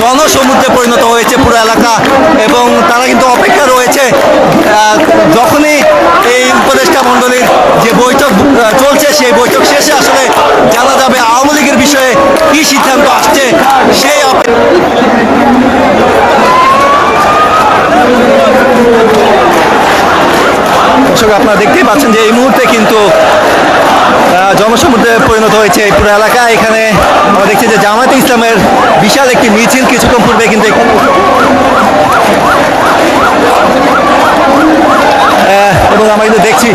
জনসমুদ্রে পরিণত হয়েছে পুরো এলাকা এবং তারা কিন্তু অপেক্ষা রয়েছে যখনই এই উপদেষ্টা মণ্ডলীর যে বৈঠক চলছে, সেই বৈঠক শেষে আসলে জানা যাবে আওয়ামী লীগের বিষয়ে কি সিদ্ধান্ত আসছে, সেই অপেক্ষা দর্শক আপনারা দেখতেই পাচ্ছেন যে এই মুহূর্তে কিন্তু জনসমুদ্রে পরিণত হয়েছে এই পুরো এলাকা। এখানে আমরা দেখছি যে জামায়াতে ইসলামের বিশাল একটি মিছিল কিছুক্ষণ পূর্বে কিন্তু এবং আমরা কিন্তু দেখছি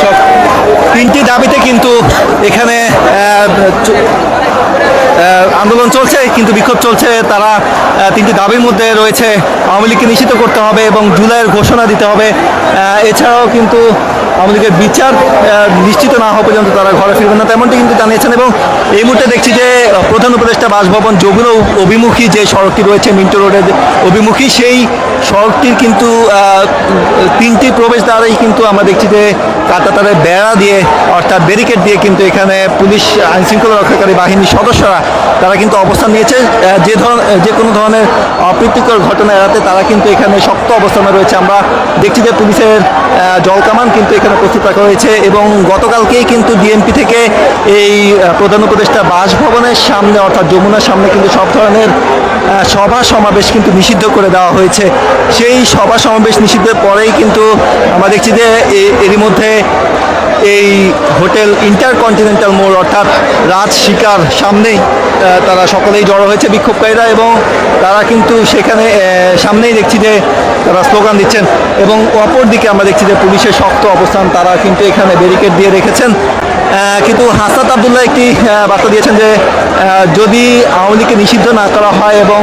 সব তিনটি দাবিতে কিন্তু এখানে আহ, চ- আহ, আন্দোলন চলছে কিন্তু বিক্ষোভ চলছে। তারা তিনটি দাবির মধ্যে রয়েছে। আওয়ামী লীগকে নিষিদ্ধ করতে হবে এবং জুলাইয়ের ঘোষণা দিতে হবে। এছাড়াও কিন্তু লীগের বিচার নিশ্চিত না হওয়া পর্যন্ত তারা ঘরে ফিরবে না, তেমনটি কিন্তু জানিয়েছেন এবং এই মুহূর্তে দেখছি যে প্রধান উপদেষ্টা বাসভবন যমুনা অভিমুখী যে সড়কটি রয়েছে, মিন্টো রোডের অভিমুখী, সেই সড়কটির কিন্তু তিনটি প্রবেশদ্বারেই কিন্তু আমরা দেখছি যে কাটাতারের বেড়া দিয়ে, অর্থাৎ ব্যারিকেড দিয়ে কিন্তু এখানে পুলিশ আইনশৃঙ্খলা রক্ষাকারী বাহিনীর সদস্যরা, তারা কিন্তু অবস্থান নিয়েছে। যে ধরন যে কোনো ধরনের অপ্রীতিকর ঘটনা এড়াতে তারা কিন্তু এখানে শক্ত অবস্থানে রয়েছে। আমরা দেখছি যে পুলিশের জলকামান কিন্তু এখানে প্রস্তুত রাখা হয়েছে এবং গতকালকেই কিন্তু ডিএমপি থেকে এই প্রধান উপদেষ্টা বাসভবনের সামনে অর্থাৎ যমুনার সামনে কিন্তু সব ধরনের সভা সমাবেশ কিন্তু নিষিদ্ধ করে দেওয়া হয়েছে। সেই সভা সমাবেশ নিষিদ্ধের পরেই কিন্তু আমরা দেখছি যে এরই মধ্যে এই হোটেল ইন্টারকন্টিনেন্টাল মোড় অর্থাৎ রাজ শিকার সামনেই তারা সকলেই জড়ো হয়েছে বিক্ষোভকারীরা এবং তারা কিন্তু সেখানে সামনেই দেখছি যে তারা স্লোগান দিচ্ছেন এবং অপরদিকে আমরা দেখছি যে পুলিশের শক্ত অবস্থান, তারা কিন্তু এখানে ব্যারিকেড দিয়ে রেখেছেন। কিন্তু হাসাত আবদুল্লাহ একটি বার্তা দিয়েছেন যে যদি আওয়ামী লীগকে নিষিদ্ধ না করা হয় এবং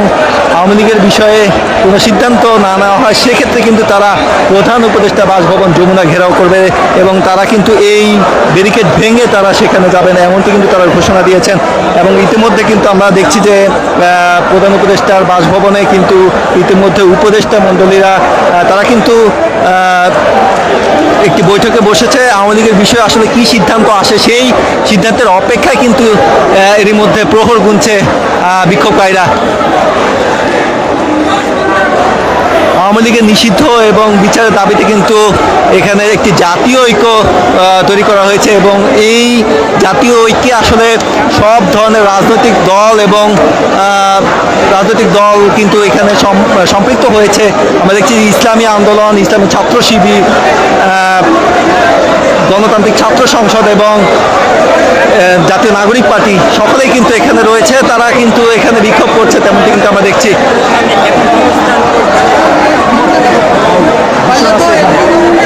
আওয়ামী লীগের বিষয়ে কোনো সিদ্ধান্ত না নেওয়া হয়, সেক্ষেত্রে কিন্তু তারা প্রধান উপদেষ্টা বাসভবন যমুনা ঘেরাও করবে এবং তারা কিন্তু এই ব্যারিকেড ভেঙে তারা সেখানে যাবে না এমনটি কিন্তু তারা ঘোষণা দিয়েছেন। এবং ইতিমধ্যে কিন্তু আমরা দেখছি যে প্রধান উপদেষ্টার বাসভবনে কিন্তু ইতিমধ্যে উপদেষ্টা মণ্ডলীরা তারা কিন্তু একটি বৈঠকে বসেছে। আওয়ামী লীগের বিষয়ে আসলে কি সিদ্ধান্ত আসে সেই সিদ্ধান্তের অপেক্ষায় কিন্তু এরই মধ্যে প্রহর গুনছে বিক্ষোভকারীরা। আওয়ামী লীগের নিষিদ্ধ এবং বিচারের দাবিতে কিন্তু এখানে একটি জাতীয় ঐক্য তৈরি করা হয়েছে এবং এই জাতীয় ঐক্যে আসলে সব ধরনের রাজনৈতিক দল এবং রাজনৈতিক দল কিন্তু এখানে সম- সম্পৃক্ত হয়েছে। আমরা দেখছি ইসলামী আন্দোলন, ইসলামী ছাত্র শিবির গণতান্ত্রিক ছাত্র সংসদ এবং জাতীয় নাগরিক পার্টি সকলেই কিন্তু এখানে রয়েছে। তারা কিন্তু এখানে বিক্ষোভ করছে, তেমনটি কিন্তু আমরা দেখছি। 完了，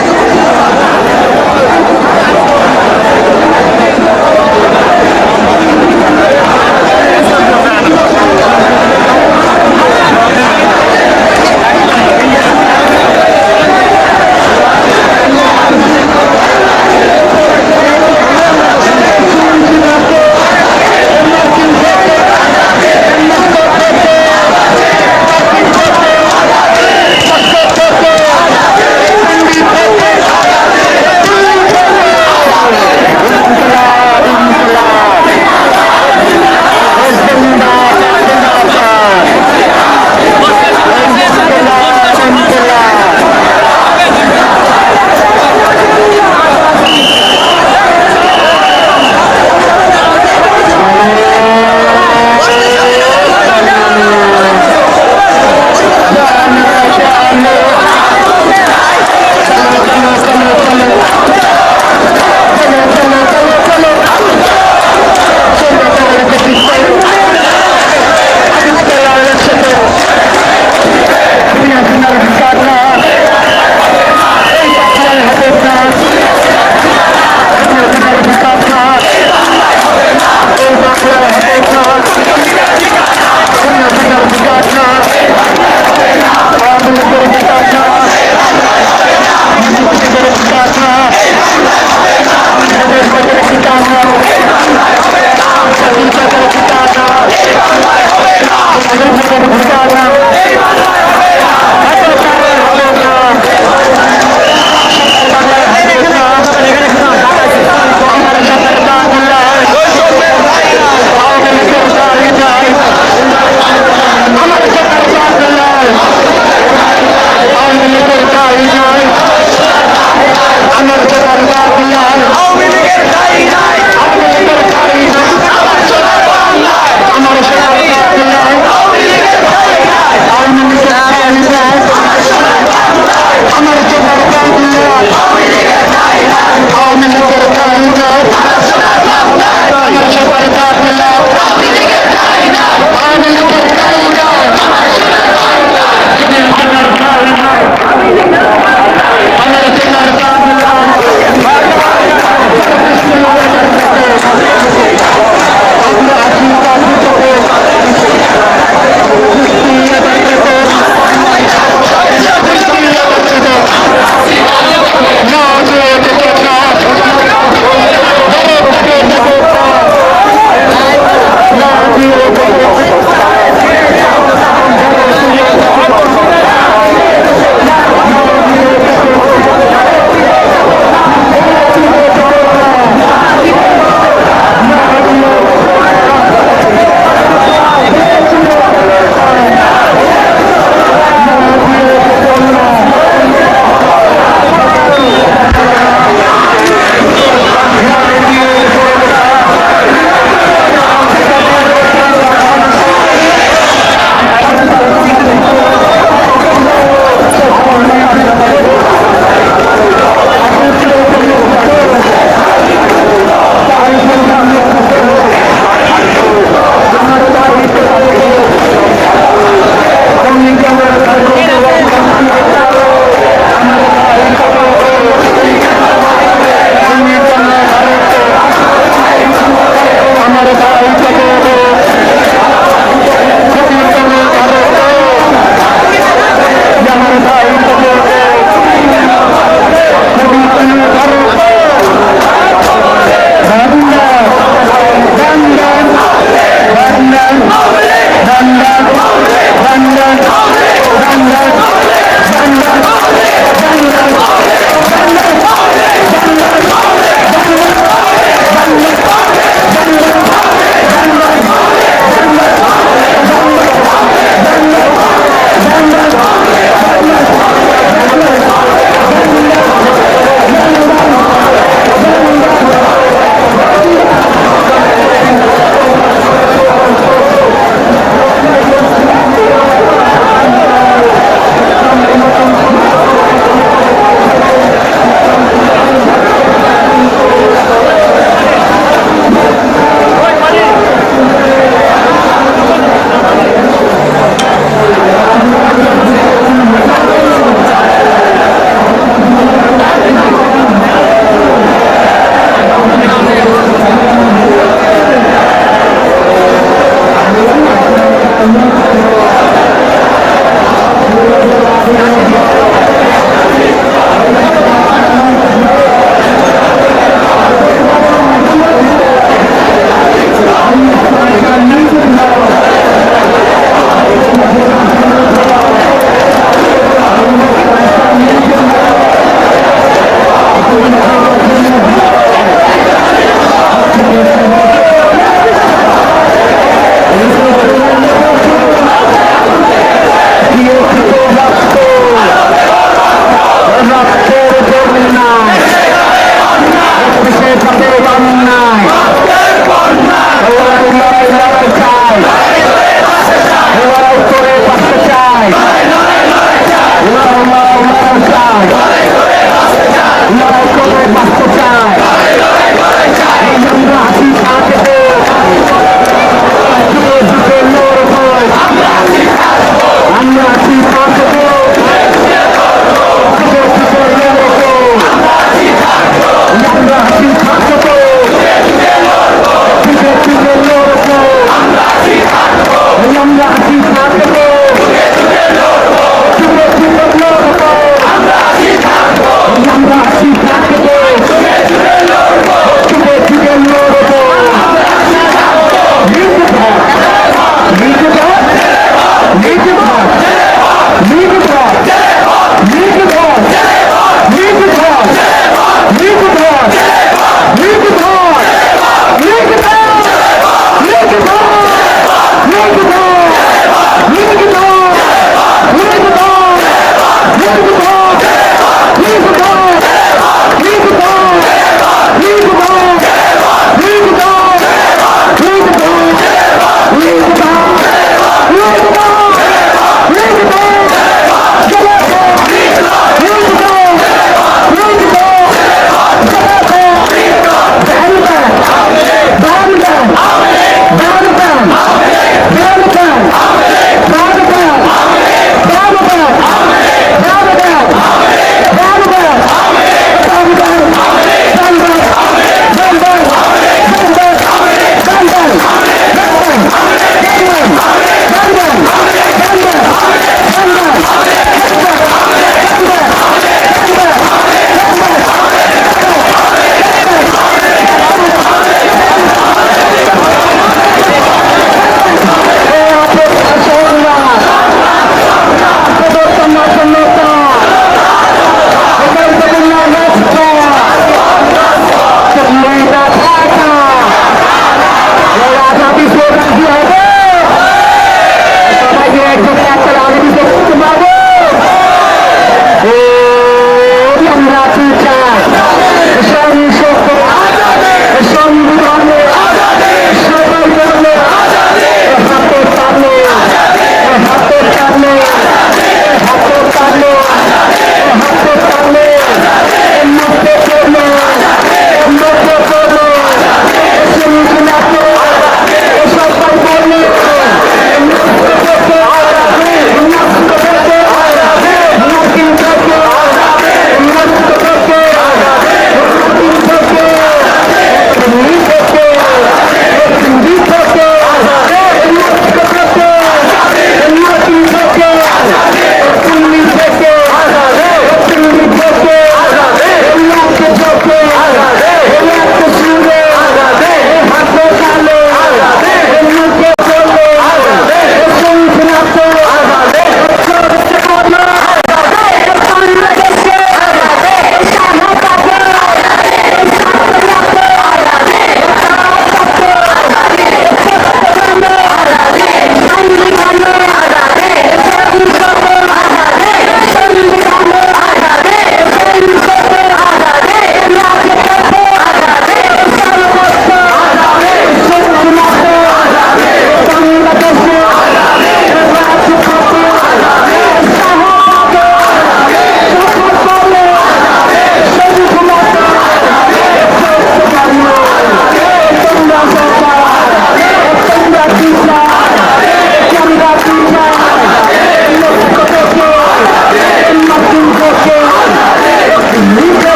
আছে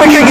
থেকে